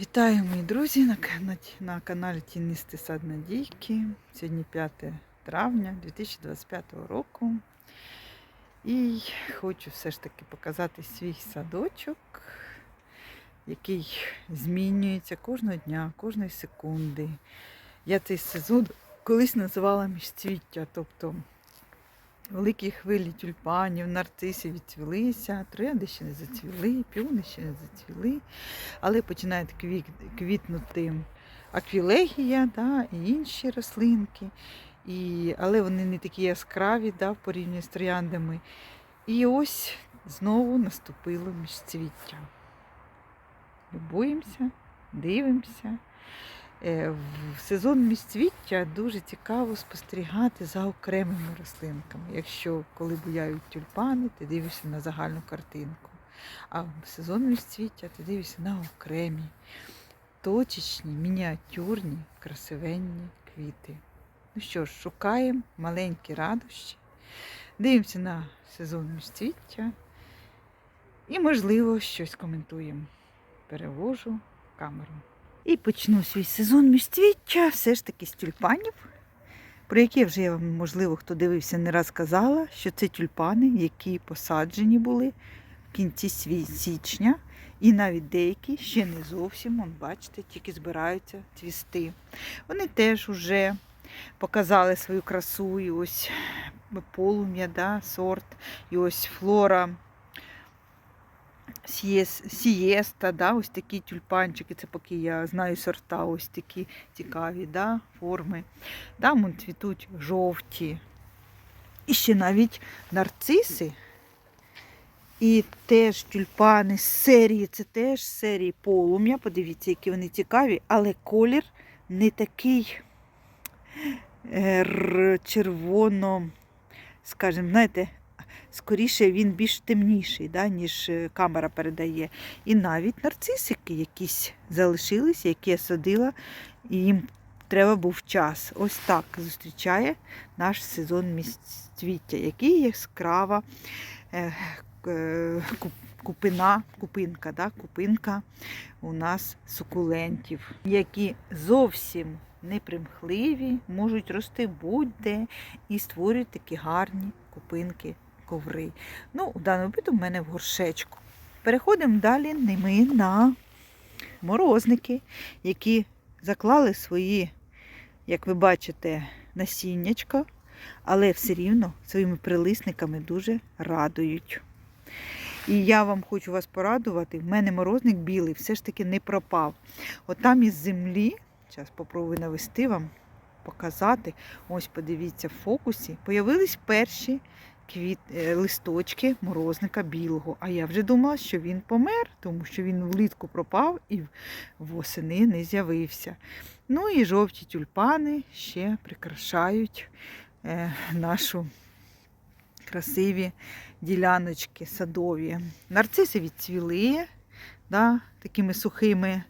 Вітаю, мої друзі, на, на, на каналі Тінистий сад Надійки. Сьогодні 5 травня 2025 року. І хочу все ж таки показати свій садочок, який змінюється кожного дня, кожної секунди. Я цей сезон колись називала міжцвіття, тобто великі хвилі тюльпанів, нарциси відцвілися, троянди ще не зацвіли, піони ще не зацвіли, але починають квіт, квітнути аквілегія да, і інші рослинки. І, але вони не такі яскраві да, в порівнянні з трояндами. І ось знову наступило міжцвіття. Любуємося, дивимося. Е, В сезон міжцвіття дуже цікаво спостерігати за окремими рослинками. Якщо коли буяють тюльпани, ти дивишся на загальну картинку. А в сезон міжцвіття ти дивишся на окремі, точечні, мініатюрні, красивенні квіти. Ну що ж, шукаємо маленькі радощі, дивимося на сезон міжцвіття і, можливо, щось коментуємо. Перевожу камеру. І почну свій сезон. Міжцвіття все ж таки з тюльпанів, про які вже я вам, можливо, хто дивився, не раз казала, що це тюльпани, які посаджені були в кінці січня, і навіть деякі ще не зовсім, он, бачите, тільки збираються цвісти. Вони теж вже показали свою красу, і ось полум'я, да, сорт, і ось флора сієста, да, ось такі тюльпанчики, це поки я знаю сорта, ось такі цікаві да, форми. Там вон цвітуть жовті. І ще навіть нарциси. І теж тюльпани з серії, це теж серії полум'я. Подивіться, які вони цікаві, але колір не такий е, червоно, скажімо, знаєте, скоріше він більш темніший, да, ніж е, камера передає. І навіть нарцисики якісь залишилися, які я садила, і їм треба був час. Ось так зустрічає наш сезон місцвіття, який яскрава е, е, купина, купинка, да, купинка у нас сукулентів, які зовсім непримхливі, можуть рости будь-де і створюють такі гарні купинки коври. Ну, у даному випадку в мене в горшечку. Переходимо далі ми на морозники, які заклали свої, як ви бачите, насіннячка, але все рівно своїми прилисниками дуже радують. І я вам хочу вас порадувати, в мене морозник білий все ж таки не пропав. От там із землі, зараз спробую навести вам, показати. Ось подивіться, в фокусі появились перші квіт, е, листочки морозника білого. А я вже думала, що він помер, тому що він влітку пропав і восени не з'явився. Ну і жовті тюльпани ще прикрашають е, нашу красиві діляночки садові. Нарциси відцвіли да, такими сухими.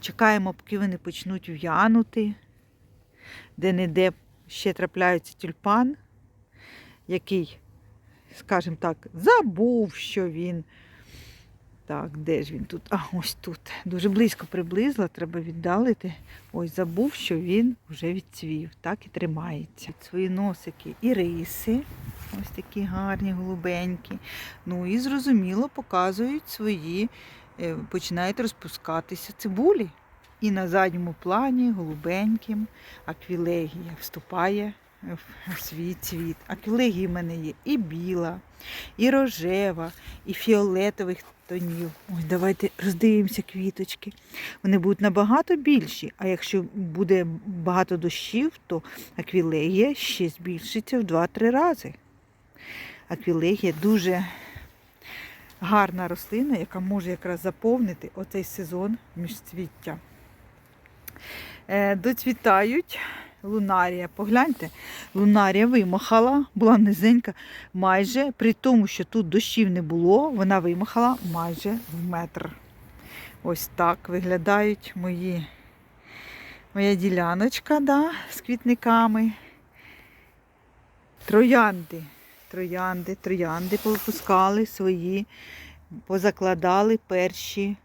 Чекаємо, поки вони почнуть в'янути. Де-не-де ще трапляється тюльпан, який, скажімо так, забув, що він. Так, де ж він тут? А, ось тут. Дуже близько приблизила, треба віддалити. Ось забув, що він вже відцвів. Так і тримається. Свої носики і риси. Ось такі гарні, голубенькі. Ну і зрозуміло показують свої, е, починають розпускатися цибулі. І на задньому плані голубеньким аквілегія вступає свій цвіт. Аквілегії в мене є і біла, і рожева, і фіолетових тонів. Ось давайте роздивимося квіточки. Вони будуть набагато більші, а якщо буде багато дощів, то аквілегія ще збільшиться в 2-3 рази. Аквілегія дуже гарна рослина, яка може якраз заповнити оцей сезон міжцвіття. Е, Доцвітають лунарія. Погляньте, лунарія вимахала, була низенька, майже при тому, що тут дощів не було, вона вимахала майже в метр. Ось так виглядають мої, моя діляночка да, з квітниками. Троянди. Троянди, троянди повипускали свої, позакладали перші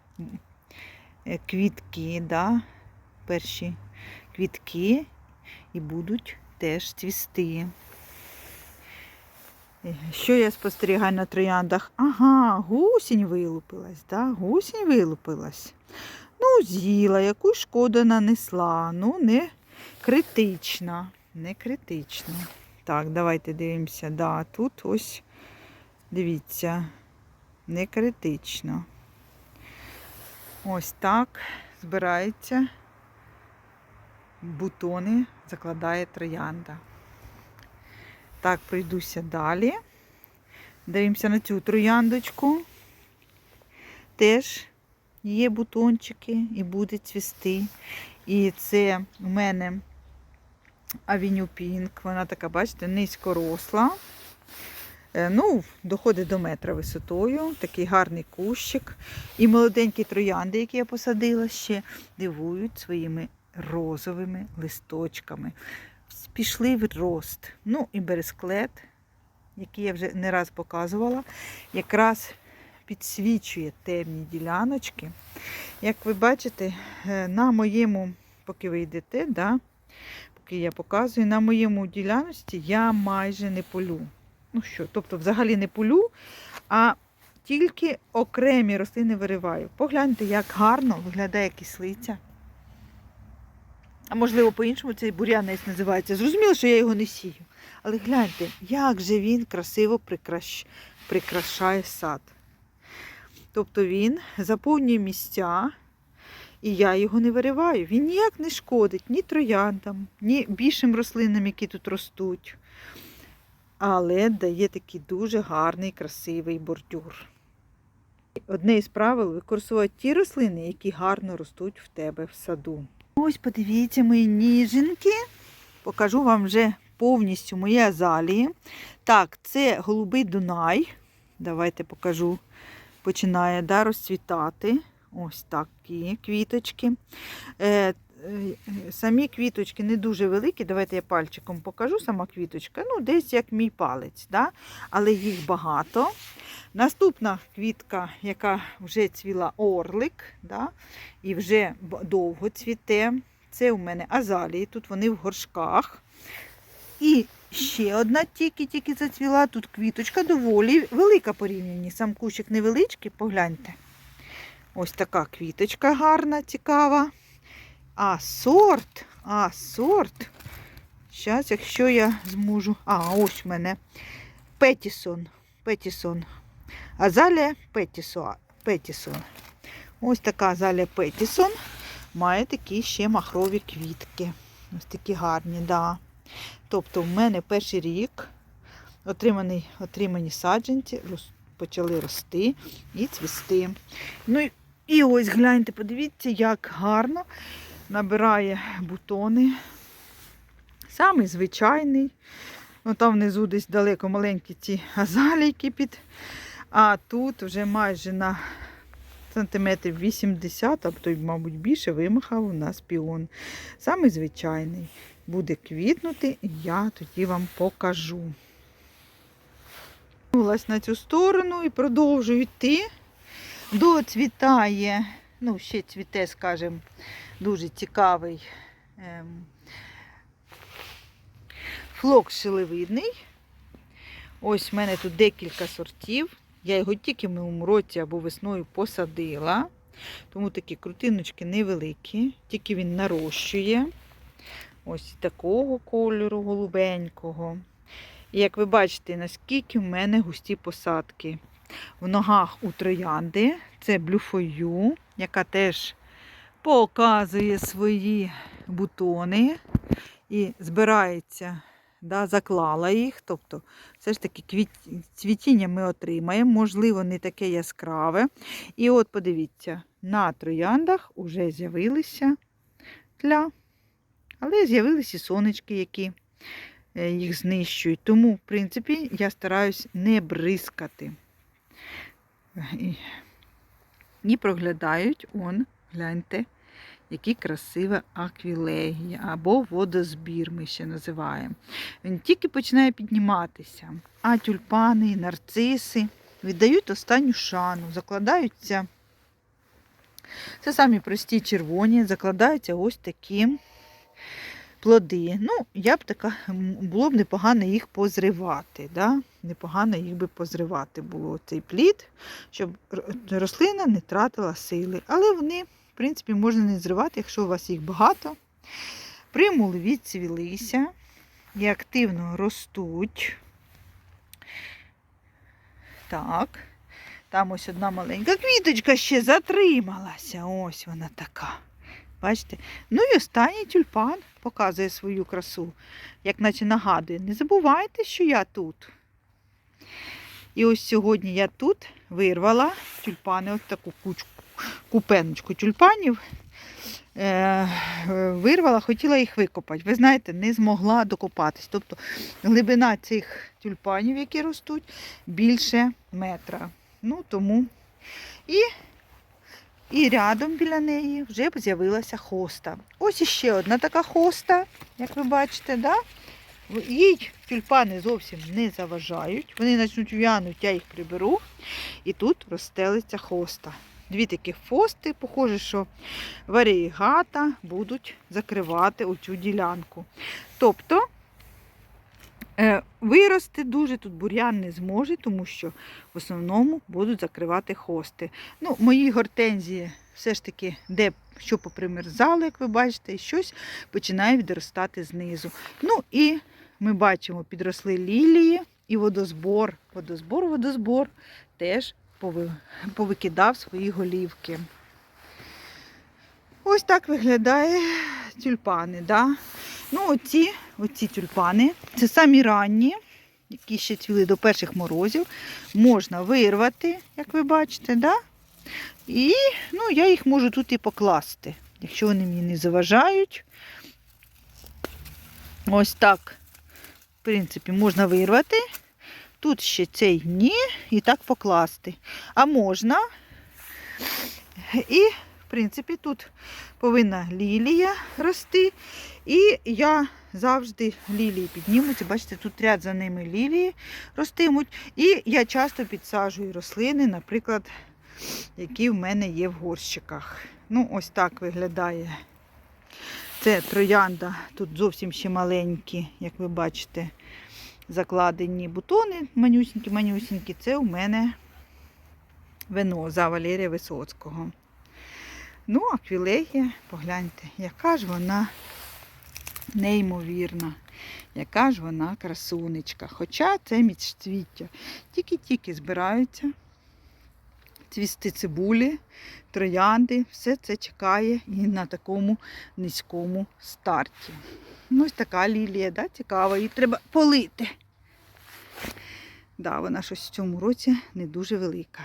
квітки, да? перші квітки і будуть теж цвісти. Е, Що я спостерігаю на трояндах? Ага, гусінь вилупилась, да? гусінь вилупилась. Ну, з'їла, яку шкоду нанесла. Ну, не критична. Не критична. Так, давайте дивимося. Да, тут ось, дивіться, не критично. Ось так збираються бутони, закладає троянда. Так, пройдуся далі. Дивимося на цю трояндочку. Теж є бутончики і буде цвісти. І це у мене Авеню Пінк. Вона така, бачите, низькоросла. Е, Ну, доходить до метра висотою. Такий гарний кущик. І молоденькі троянди, які я посадила ще, дивують своїми розовими листочками. Пішли в рост. Ну і бересклет, який я вже не раз показувала, якраз підсвічує темні діляночки. Як ви бачите, е, на моєму, поки ви йдете, да, поки я показую, на моєму діляночці я майже не полю. Ну що, тобто взагалі не полю, а тільки окремі рослини вириваю. Погляньте, як гарно виглядає кислиця. А можливо, по-іншому цей бур'янець називається. Зрозуміло, що я його не сію. Але гляньте, як же він красиво прикраш... прикрашає сад. Тобто він заповнює місця, і я його не вириваю. Він ніяк не шкодить ні трояндам, ні більшим рослинам, які тут ростуть. Але дає такий дуже гарний, красивий бордюр. Одне із правил використовувати ті рослини, які гарно ростуть в тебе в саду. Ось подивіться мої ніженки. Покажу вам вже повністю мої азалії. Так, це голубий Дунай. Давайте покажу. Починає да, розцвітати. Ось такі квіточки. Е, Самі квіточки не дуже великі. Давайте я пальчиком покажу. Сама квіточка. Ну, десь як мій палець. Да? Але їх багато. Наступна квітка, яка вже цвіла орлик, да? і вже довго цвіте. Це у мене азалії. Тут вони в горшках. І ще одна тільки-тільки зацвіла. Тут квіточка доволі велика порівнянні. Сам кущик невеличкий, погляньте. Ось така квіточка гарна, цікава. А сорт, а сорт. Зараз, якщо я зможу. А, ось в мене Петісон. Петісон. Азалія Петісо- Петісон. Ось така азалія Петісон. Має такі ще махрові квітки. Ось такі гарні, да. Тобто в мене перший рік отримані, отримані саджанці почали рости і цвісти. Ну і ось гляньте, подивіться, як гарно набирає бутони. Самий звичайний. Ну, там внизу десь далеко маленькі ці азалійки під. А тут вже майже на сантиметрів 80, а то мабуть, більше вимахав у нас піон. Самий звичайний. Буде квітнути, і я тоді вам покажу. На цю сторону і продовжую йти. Доцвітає, ну, ще цвіте, скажімо, дуже цікавий ем, флок шилевидний. Ось в мене тут декілька сортів. Я його тільки в минулому році або весною посадила. Тому такі крутиночки невеликі, тільки він нарощує. Ось такого кольору голубенького. І як ви бачите, наскільки в мене густі посадки. В ногах у троянди це блюфою, яка теж показує свої бутони і збирається, да, заклала їх. Тобто, все ж таки квіт... цвітіння ми отримаємо, можливо, не таке яскраве. І от подивіться, на трояндах вже з'явилися тля. Але з'явилися сонечки, які е, їх знищують. Тому, в принципі, я стараюсь не бризкати. І, і проглядають, он, гляньте, які красива аквілегія або водозбір, ми ще називаємо. Він тільки починає підніматися, а тюльпани і нарциси віддають останню шану, закладаються Це самі прості червоні, закладаються ось такі плоди. Ну, я б така, було б непогано їх позривати. Да? Непогано їх би позривати було цей плід, щоб рослина не тратила сили. Але вони, в принципі, можна не зривати, якщо у вас їх багато. Примули відцвілися і активно ростуть. Так. Там ось одна маленька квіточка ще затрималася. Ось вона така. Бачите? Ну і останній тюльпан показує свою красу, як наче нагадує. Не забувайте, що я тут. І ось сьогодні я тут вирвала тюльпани, ось таку кучку, купеночку тюльпанів. Е, вирвала, хотіла їх викопати. Ви знаєте, не змогла докопатись. Тобто глибина цих тюльпанів, які ростуть, більше метра. Ну, тому і, і рядом біля неї вже з'явилася хоста. Ось іще одна така хоста, як ви бачите, да? Їй тюльпани зовсім не заважають. Вони почнуть в'янути, я їх приберу. І тут розстелиться хоста. Дві такі фости, похоже, що варієгата будуть закривати оцю ділянку. Тобто вирости дуже тут бур'ян не зможе, тому що в основному будуть закривати хости. Ну, мої гортензії все ж таки, де що попримерзало, як ви бачите, щось починає відростати знизу. Ну і ми бачимо, підросли лілії і водозбор. Водозбор, водозбор теж повикидав свої голівки. Ось так виглядає тюльпани. Да? Ну, оці, оці тюльпани, це самі ранні, які ще цвіли до перших морозів. Можна вирвати, як ви бачите, да? і ну, я їх можу тут і покласти, якщо вони мені не заважають. Ось так, в принципі, можна вирвати. Тут ще цей ні, і так покласти. А можна. І, принципі, тут повинна лілія рости. І я завжди лілії піднімуться. Бачите, тут ряд за ними лілії ростимуть. І я часто підсаджую рослини, наприклад, які в мене є в горщиках. Ну, ось так виглядає. Це троянда, тут зовсім ще маленькі, як ви бачите, закладені бутони манюсінькі-манюсінькі. Це у мене вино за Валерія Висоцького. Ну, аквілегія, погляньте, яка ж вона неймовірна, яка ж вона красунечка. Хоча це міцвіття. Тільки-тільки збираються цвісти цибулі, троянди, все це чекає і на такому низькому старті. Ну, ось така лілія, да, цікава, її треба полити. Да, вона щось в цьому році не дуже велика.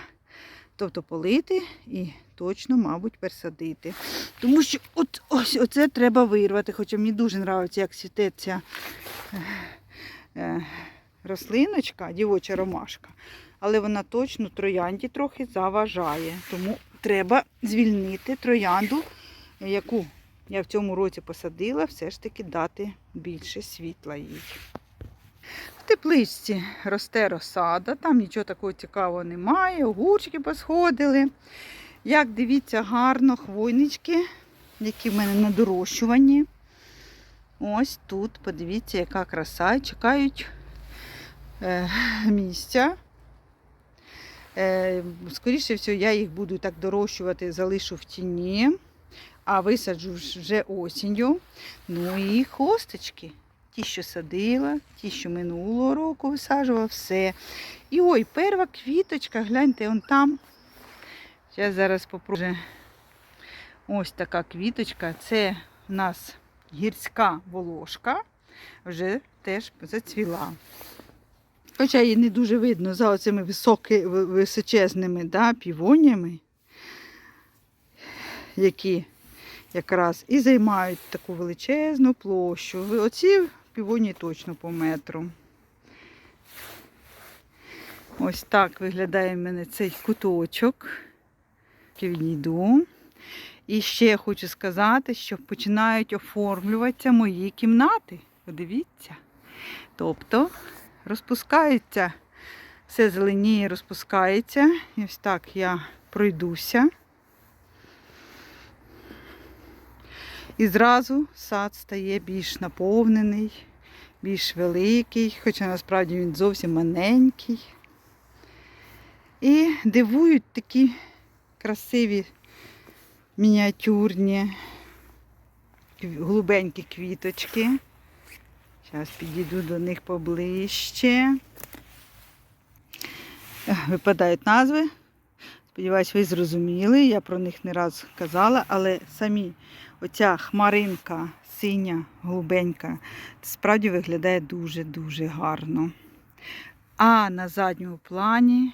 Тобто полити і точно, мабуть, пересадити. Тому що от, ось оце треба вирвати, хоча мені дуже подобається, як цвіте ця е, рослиночка, дівоча ромашка. Але вона точно троянді трохи заважає. Тому треба звільнити троянду, яку я в цьому році посадила, все ж таки дати більше світла їй. Тепличці росте розсада, там нічого такого цікавого немає, огурчики посходили. Як дивіться, гарно хвойнички, які в мене на дорощуванні. Ось тут, подивіться, яка краса. Чекають е, місця. Е, скоріше всього, я їх буду так дорощувати, залишу в тіні, а висаджу вже осінню. Ну і хосточки. Ті, що садила, ті, що минулого року висаджувала, все. І ой, перша квіточка, гляньте, он там. Я зараз попробую. Ось така квіточка. Це в нас гірська волошка, вже теж зацвіла. Хоча її не дуже видно за оцими високи, височезними да, півоніями, які якраз і займають таку величезну площу. Оці півоні точно по метру. Ось так виглядає в мене цей куточок. Відійду. І ще хочу сказати, що починають оформлюватися мої кімнати. Подивіться. Тобто розпускаються, все зеленіє, розпускається. І ось так я пройдуся. І зразу сад стає більш наповнений, більш великий, хоча насправді він зовсім маленький. І дивують такі красиві мініатюрні голубенькі квіточки. Зараз підійду до них поближче. Випадають назви. Сподіваюсь, ви зрозуміли. Я про них не раз казала, але самі оця хмаринка синя, голубенька, справді виглядає дуже-дуже гарно. А на задньому плані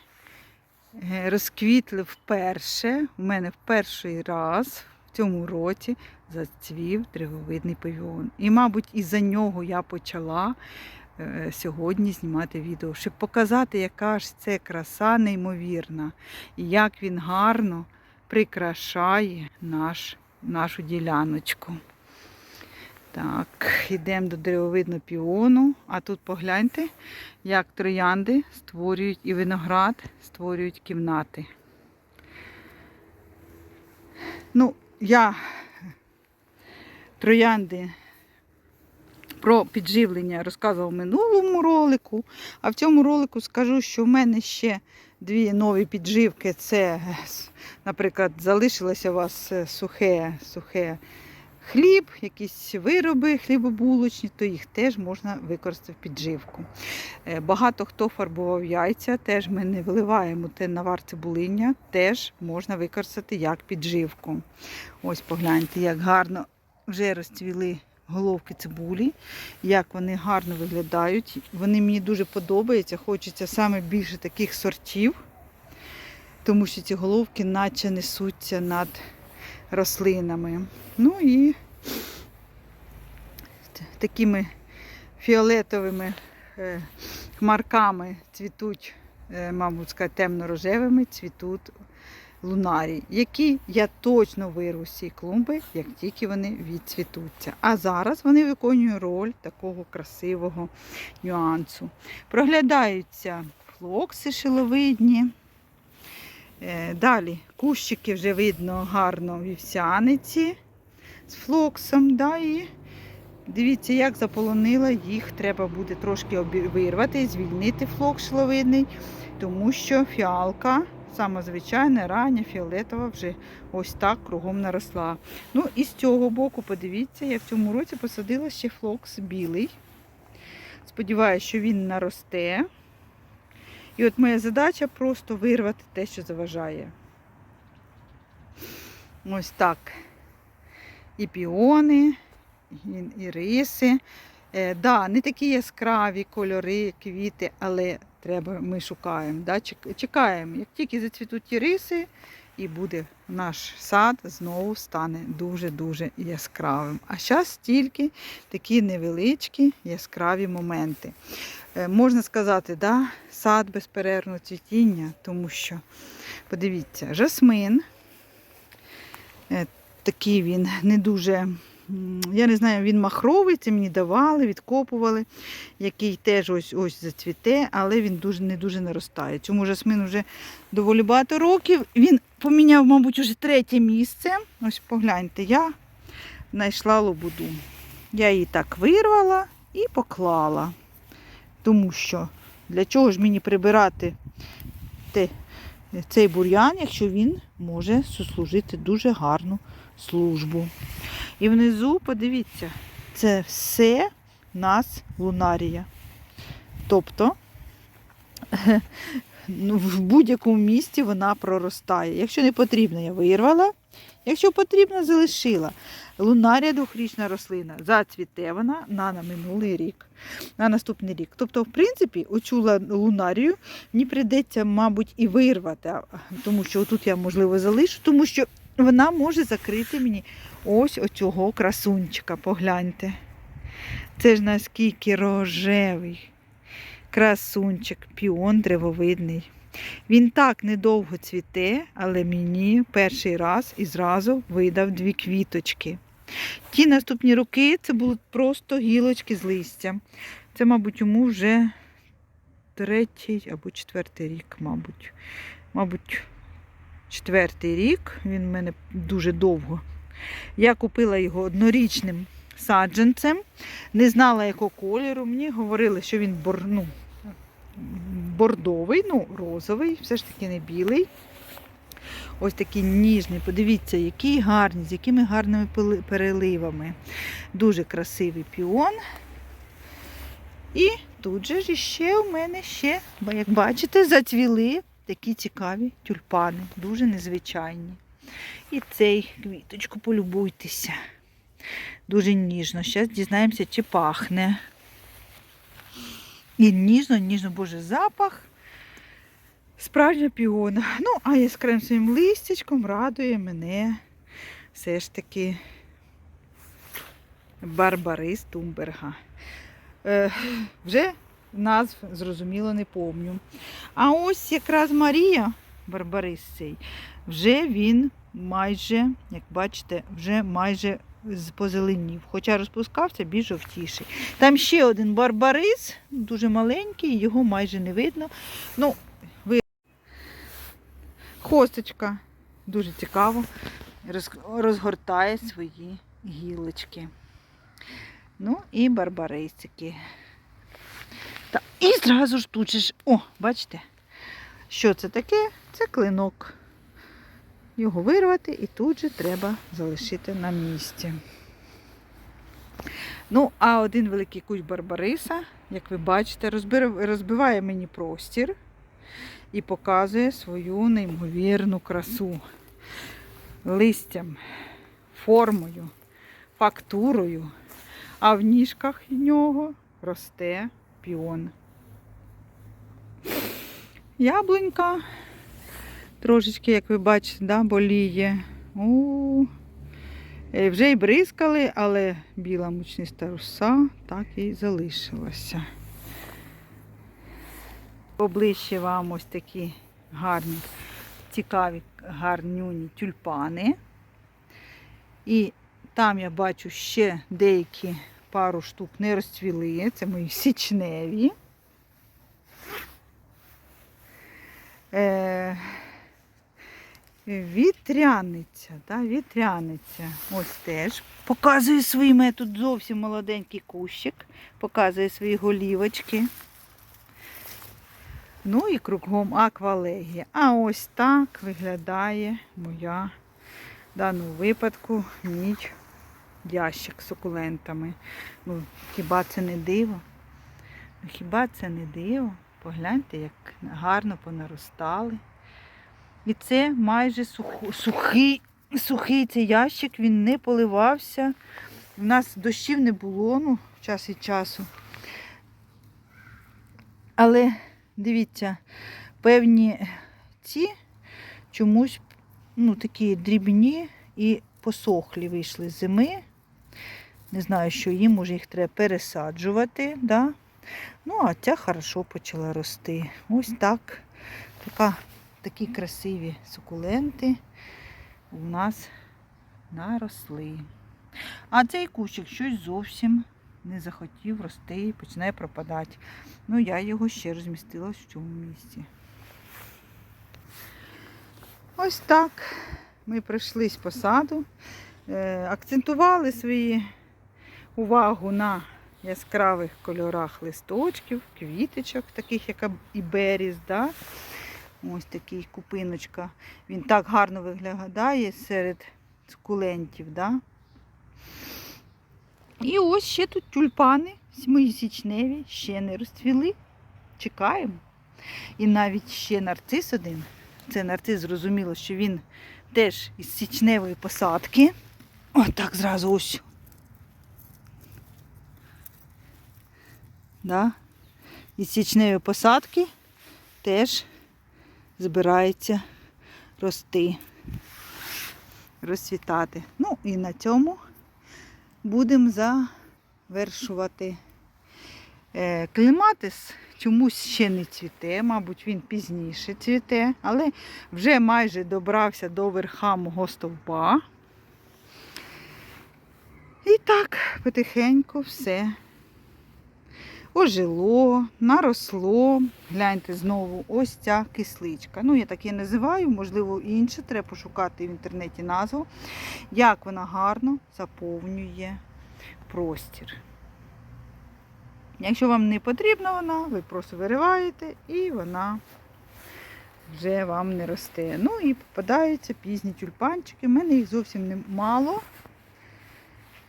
е, розквітли вперше, у мене в перший раз в цьому році зацвів древовидний павіон. І, мабуть, із-за нього я почала е, сьогодні знімати відео, щоб показати, яка ж це краса неймовірна, і як він гарно прикрашає наш, нашу діляночку. Так, йдемо до деревовидного піону. А тут погляньте, як троянди створюють і виноград створюють кімнати. Ну, я троянди про підживлення розказував в минулому ролику, а в цьому ролику скажу, що в мене ще дві нові підживки. Це, наприклад, залишилося у вас е, сухе, сухе хліб, якісь вироби хлібобулочні, то їх теж можна використати в підживку. Е, Багато хто фарбував яйця, теж ми не виливаємо те навар цибулиння, теж можна використати як підживку. Ось погляньте, як гарно вже розцвіли головки цибулі, як вони гарно виглядають. Вони мені дуже подобаються. Хочеться саме більше таких сортів, тому що ці головки наче несуться над рослинами. Ну і такими фіолетовими е, хмарками цвітуть, е, мабуть, сказати, темно-рожевими цвітуть лунарії, які я точно вирву з цієї клумби, як тільки вони відцвітуться. А зараз вони виконують роль такого красивого нюансу. Проглядаються флокси шиловидні. Е, Далі кущики вже видно гарно вівсяниці з флоксом. Да, і дивіться, як заполонила їх. Треба буде трошки вирвати, звільнити флокс шиловидний, тому що фіалка, сама звичайна, рання, фіолетова, вже ось так кругом наросла. Ну і з цього боку, подивіться, я в цьому році посадила ще флокс білий. Сподіваюся, що він наросте. І от моя задача просто вирвати те, що заважає. Ось так. І піони, і, і риси. Е, да, не такі яскраві кольори, квіти, але треба, ми шукаємо. Да? Чекаємо, як тільки зацвітуть ті риси, і буде наш сад знову стане дуже-дуже яскравим. А зараз тільки такі невеличкі яскраві моменти. Е, Можна сказати, да, сад безперервного цвітіння, тому що, подивіться, жасмин, такий він не дуже, я не знаю, він махровий, це мені давали, відкопували, який теж ось ось зацвіте, але він дуже не дуже наростає. Цьому жасмину вже доволі багато років. Він поміняв, мабуть, уже третє місце. Ось погляньте, я знайшла лобуду. Я її так вирвала і поклала. Тому що для чого ж мені прибирати те, цей бур'ян, якщо він може сослужити дуже гарну службу. І внизу, подивіться, це все нас лунарія. Тобто ну, в будь-якому місці вона проростає. Якщо не потрібно, я вирвала. Якщо потрібно, залишила. Лунарія двохрічна рослина. Зацвіте вона на, на минулий рік, на наступний рік. Тобто, в принципі, оцю лунарію мені прийдеться, мабуть, і вирвати, тому що тут я, можливо, залишу, тому що вона може закрити мені ось оцього красунчика. Погляньте. Це ж наскільки рожевий красунчик, піон древовидний. Він так недовго цвіте, але мені перший раз і зразу видав дві квіточки. Ті наступні роки це були просто гілочки з листям. Це, мабуть, йому вже третій або четвертий рік, мабуть. Мабуть, четвертий рік. Він в мене дуже довго Я купила його однорічним саджанцем. Не знала, якого кольору. Мені говорили, що він бор, ну, бордовий, ну, розовий, все ж таки не білий. Ось такий ніжний. Подивіться, який гарний, з якими гарними переливами. Дуже красивий піон. І тут же ж ще у мене ще, бо, як бачите, зацвіли такі цікаві тюльпани, дуже незвичайні. І цей квіточку полюбуйтеся. Дуже ніжно. Зараз дізнаємося, чи пахне. І ніжно, ніжно, боже, запах. Справжня піона. Ну, а яскравим своїм листячком радує мене все ж таки Барбарис Тумберга. Е, вже назв, зрозуміло, не помню. А ось якраз Марія, Барбарис цей, вже він майже, як бачите, вже майже позеленів. Хоча розпускався більш жовтіший. Там ще один барбарис, дуже маленький, його майже не видно. Ну, ви... Хосточка дуже цікаво розгортає свої гілочки. Ну і барбарисики. І зразу ж ж. О, бачите, що це таке? Це клинок. Його вирвати і тут же треба залишити на місці. Ну, а один великий кущ барбариса, як ви бачите, розбиває мені простір і показує свою неймовірну красу. Листям, формою, фактурою, а в ніжках нього росте піон. Яблунька трошечки, як ви бачите, да, боліє. У, Е, Вже й бризкали, але біла мучниста руса так і залишилася. Поближче вам ось такі гарні, цікаві, гарнюні тюльпани. І там я бачу ще деякі пару штук не розцвіли. Це мої січневі. Е, Вітряниця, та, вітряниця. Ось теж. Показує свій метод зовсім молоденький кущик. Показує свої голівочки. Ну і кругом аквалегія. А ось так виглядає моя в даному випадку мій ящик з сукулентами. Ну, хіба це не диво? Ну, хіба це не диво? Погляньте, як гарно понаростали. І це майже суху- сухий, сухий цей ящик, він не поливався. У нас дощів не було, ну, час від часу. Але дивіться, певні ці чомусь ну, такі дрібні і посохлі вийшли з зими. Не знаю, що їм, може їх треба пересаджувати. Да? Ну, а ця хорошо почала рости. Ось так. Така, такі красиві сукуленти у нас наросли. А цей кущик щось зовсім не захотів рости і починає пропадати. Ну, я його ще розмістила в цьому місці. Ось так ми пройшлись по саду, е, акцентували свої увагу на яскравих кольорах листочків, квіточок, таких як і беріз. Да? Ось такий купиночка. Він так гарно виглядає серед сукулентів. Да? І ось ще тут тюльпани, січневі, ще не розцвіли. Чекаємо. І навіть ще нарцис один. Це нарцис, зрозуміло, що він теж із січневої посадки. Отак зразу ось. Да? Із січневої посадки теж збирається рости, розцвітати. Ну і на цьому будемо завершувати. Е, Клематис чомусь ще не цвіте, мабуть, він пізніше цвіте, але вже майже добрався до верха мого стовпа. І так, потихеньку все ожило, наросло. Гляньте знову, ось ця кисличка. Ну, я так її називаю, можливо, інше, треба пошукати в інтернеті назву, як вона гарно заповнює простір. Якщо вам не потрібна вона, ви просто вириваєте і вона вже вам не росте. Ну і попадаються пізні тюльпанчики. У мене їх зовсім не мало.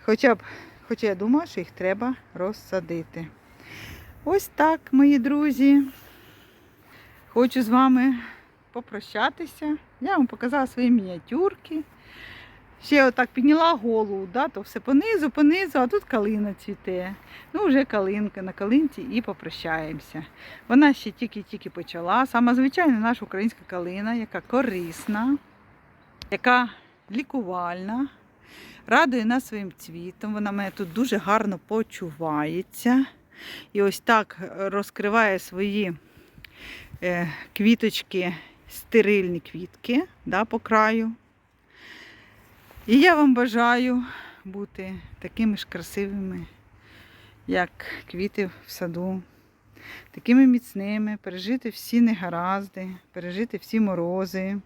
Хоча б, хоча я думаю, що їх треба розсадити. Ось так, мої друзі. Хочу з вами попрощатися. Я вам показала свої мініатюрки. Ще отак підняла голову, да, то все понизу, понизу, а тут калина цвіте. Ну, вже калинка на калинці і попрощаємося. Вона ще тільки-тільки почала. Сама звичайна наша українська калина, яка корисна, яка лікувальна, радує нас своїм цвітом. Вона мене тут дуже гарно почувається. І ось так розкриває свої е, квіточки, стерильні квітки да, по краю. І я вам бажаю бути такими ж красивими, як квіти в саду, такими міцними, пережити всі негаразди, пережити всі морози,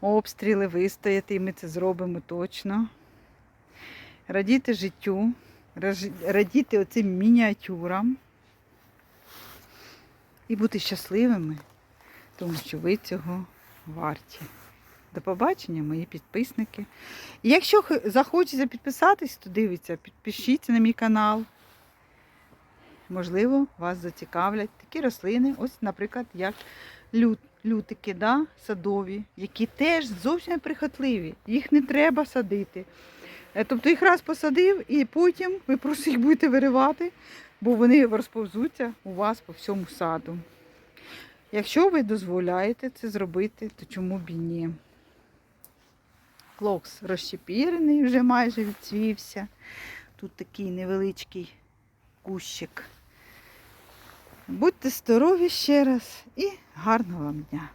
обстріли вистояти, і ми це зробимо точно. Радіти життю, радіти оцим мініатюрам і бути щасливими, тому що ви цього варті. До побачення, мої підписники. І якщо захочеться підписатись, то дивіться, підпишіться на мій канал. Можливо, вас зацікавлять такі рослини, ось, наприклад, як лют, лютики, да, садові, які теж зовсім неприхотливі. Їх не треба садити. Е, Тобто їх раз посадив, і потім ви просто їх будете виривати, бо вони розповзуться у вас по всьому саду. Якщо ви дозволяєте це зробити, то чому б і ні? Флокс розщепірений, вже майже відцвівся. Тут такий невеличкий кущик. Будьте здорові ще раз і гарного вам дня.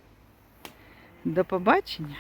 До побачення!